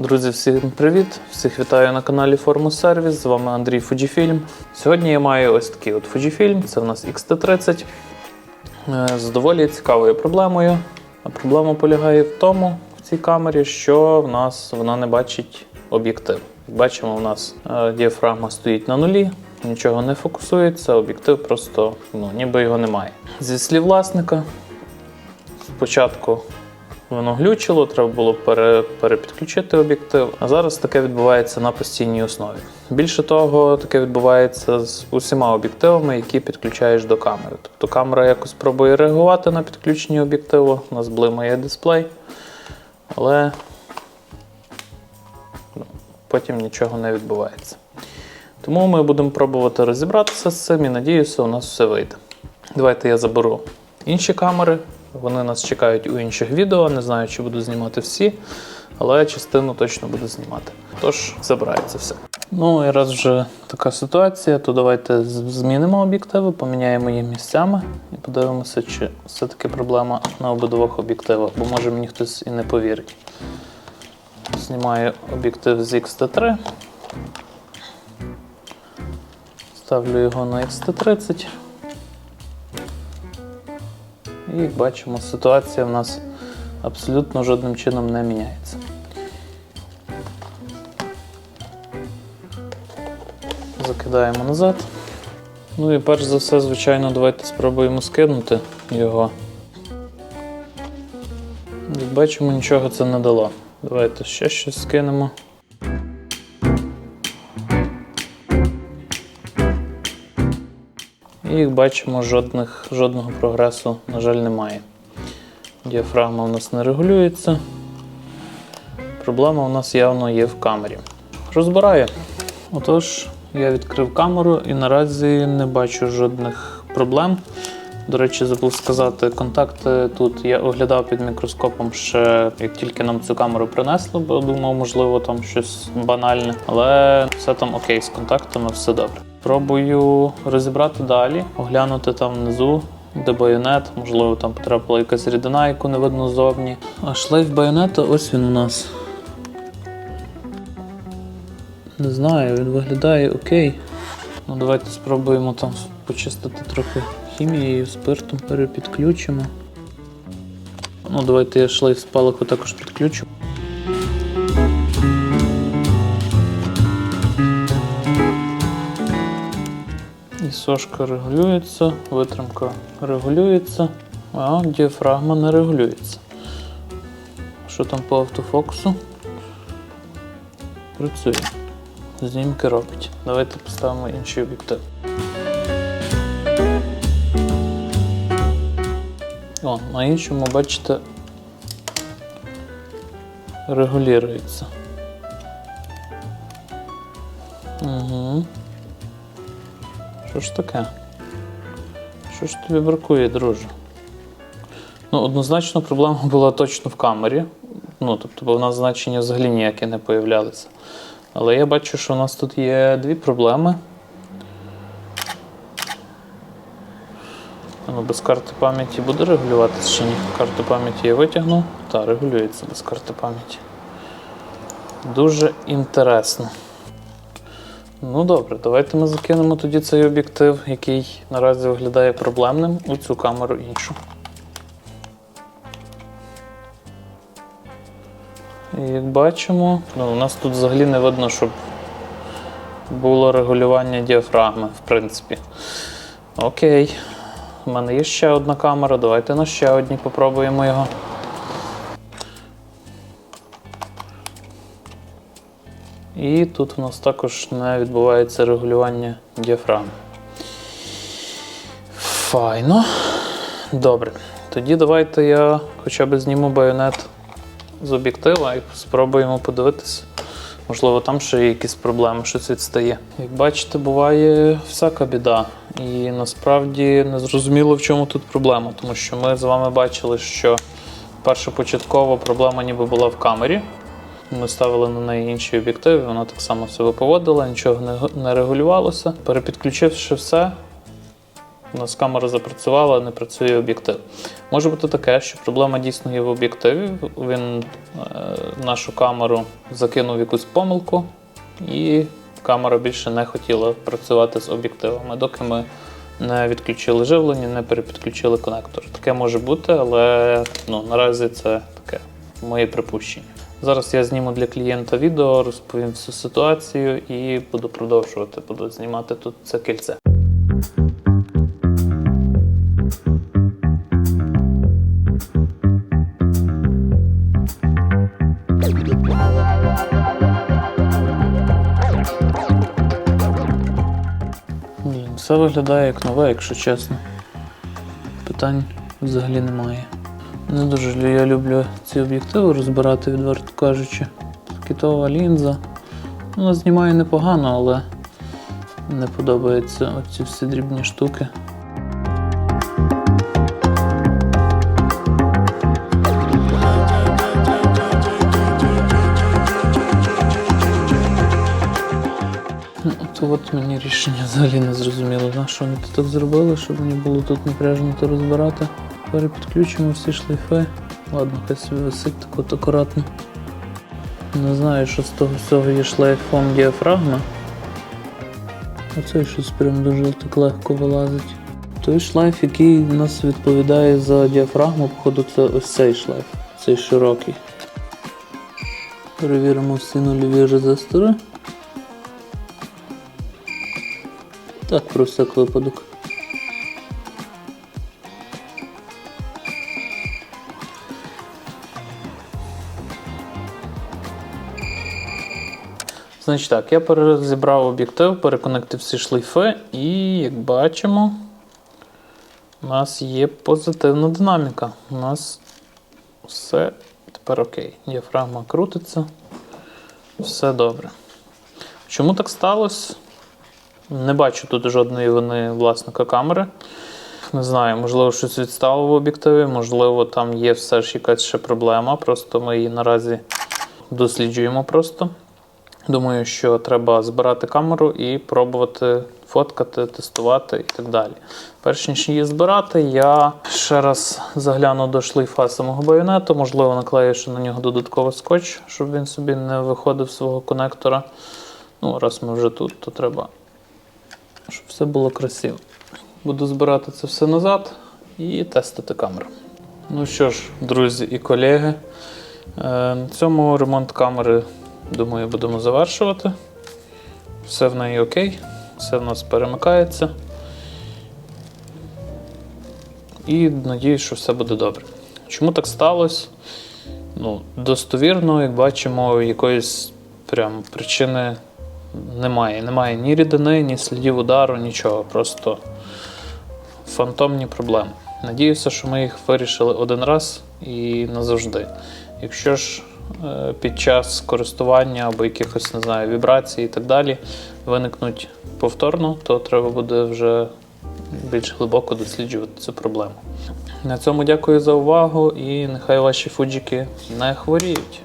Друзі, всім привіт! Всіх вітаю на каналі Форму Сервіс. З вами Андрій Fujifilm. Сьогодні я маю ось такий от Fujifilm, це в нас XT30 е, з доволі цікавою проблемою. А проблема полягає в тому, в цій камері, що в нас вона не бачить об'єктив. Бачимо, у нас е, діафрагма стоїть на нулі, нічого не фокусується, об'єктив просто ну, ніби його немає. Зі слів власника, спочатку Воно глючило, треба було пере, перепідключити об'єктив. А зараз таке відбувається на постійній основі. Більше того, таке відбувається з усіма об'єктивами, які підключаєш до камери. Тобто камера якось пробує реагувати на підключення об'єктиву, у нас блимає дисплей, але ну, потім нічого не відбувається. Тому ми будемо пробувати розібратися з цим і надіюся, у нас все вийде. Давайте я заберу інші камери. Вони нас чекають у інших відео. Не знаю, чи буду знімати всі, але частину точно буду знімати. Тож забирається все. Ну і раз вже така ситуація, то давайте змінимо об'єктиви, поміняємо їх місцями і подивимося, чи все-таки проблема на обидвох об'єктивах, бо може мені хтось і не повірить. Знімаю об'єктив з XT3. Ставлю його на XT30. І як бачимо, ситуація в нас абсолютно жодним чином не міняється. Закидаємо назад. Ну і перш за все, звичайно, давайте спробуємо скинути його. Як бачимо, нічого це не дало. Давайте ще щось скинемо. І бачимо, жодних, жодного прогресу, на жаль, немає. Діафрагма у нас не регулюється. Проблема у нас явно є в камері. Розбираю. Отож, я відкрив камеру і наразі не бачу жодних проблем. До речі, забув сказати, контакти тут я оглядав під мікроскопом ще як тільки нам цю камеру принесли, бо думав, можливо, там щось банальне. Але все там окей, з контактами все добре. Пробую розібрати далі, оглянути там внизу, де байонет, можливо, там потрапила якась рідина, яку не видно ззовні. А шлейф байонета, ось він у нас. Не знаю, він виглядає окей. Ну, давайте спробуємо там почистити трохи хімією, спиртом, перепідключимо. Ну, давайте я шлейф спалаху також підключу. Сошка регулюється, витримка регулюється, а діафрагма не регулюється. Що там по автофокусу? Працює. Знімки робить. Давайте поставимо інший об'єктив. О, на іншому, бачите, регулюється. Угу. Що ж таке? Що ж тобі бракує, друже? Ну, однозначно, проблема була точно в камері. Ну, тобто, бо в нас значення взагалі ніякі не появлялися. Але я бачу, що у нас тут є дві проблеми. Ну, без карти пам'яті буде регулюватися чи ні? Карту пам'яті я витягнув. Так, регулюється без карти пам'яті. Дуже інтересно. Ну добре, давайте ми закинемо тоді цей об'єктив, який наразі виглядає проблемним, у цю камеру іншу. І як бачимо, ну, у нас тут взагалі не видно, щоб було регулювання діафрагми, в принципі. Окей. У мене є ще одна камера, давайте на ще одній попробуємо його. І тут у нас також не відбувається регулювання діафрагми. Файно. Добре. Тоді давайте я хоча б зніму байонет з об'єктива і спробуємо подивитися. Можливо, там ще є якісь проблеми, щось відстає. Як бачите, буває всяка біда. І насправді не зрозуміло, в чому тут проблема, тому що ми з вами бачили, що першопочатково проблема ніби була в камері. Ми ставили на неї інші об'єктиви, вона так само себе поводила, нічого не, регулювалося. Перепідключивши все, У нас камера запрацювала, не працює об'єктив. Може бути таке, що проблема дійсно є в об'єктиві. Він е, нашу камеру закинув якусь помилку, і камера більше не хотіла працювати з об'єктивами, доки ми не відключили живлення, не перепідключили конектор. Таке може бути, але ну, наразі це таке моє припущення. Зараз я зніму для клієнта відео, розповім всю ситуацію і буду продовжувати. Буду знімати тут це кільце. Все виглядає як нове, якщо чесно. Питань взагалі немає. Не дуже я люблю ці об'єктиви розбирати, відверто кажучи. Китова лінза. Вона знімає непогано, але не подобаються оці всі дрібні штуки. Ну, То от мені рішення взагалі не зрозуміло. На що вони тут так зробили, щоб мені було тут напряжно то розбирати. Перепідключимо всі шлейфи. Ладно, хай собі висить так от акуратно. Не знаю, що з того всього є шлейфом діафрагма. Оцей щось прям дуже так легко вилазить. Той шлейф, який у нас відповідає за діафрагму, походу, це ось цей шлейф, цей широкий. Перевіримо всі нульові резистори. Так, про всяк випадок. Значить так, я перезібрав об'єктив, переконектив всі шлейфи, і як бачимо, у нас є позитивна динаміка. У нас все тепер окей. Діафрагма крутиться. Все добре. Чому так сталося? Не бачу тут жодної вини власника камери. Не знаю, можливо, щось відстало в об'єктиві, можливо, там є все ж якась ще проблема. Просто ми її наразі досліджуємо просто. Думаю, що треба збирати камеру і пробувати фоткати, тестувати і так далі. Перш ніж її збирати, я ще раз загляну до шлейфа самого байонету, можливо, наклею ще на нього додатковий скотч, щоб він собі не виходив з свого конектора. Ну, раз ми вже тут, то треба, щоб все було красиво. Буду збирати це все назад і тестити камеру. Ну що ж, друзі і колеги, е, на цьому ремонт камери, думаю, будемо завершувати. Все в неї окей, все в нас перемикається. І надіюсь, що все буде добре. Чому так сталося? Ну, достовірно, як бачимо, якоїсь прям причини немає. Немає ні рідини, ні слідів удару, нічого. Просто фантомні проблеми. Надіюся, що ми їх вирішили один раз і назавжди. Якщо ж під час користування або якихось, не знаю, вібрацій і так далі виникнуть повторно, то треба буде вже більш глибоко досліджувати цю проблему. На цьому дякую за увагу і нехай ваші фуджики не хворіють.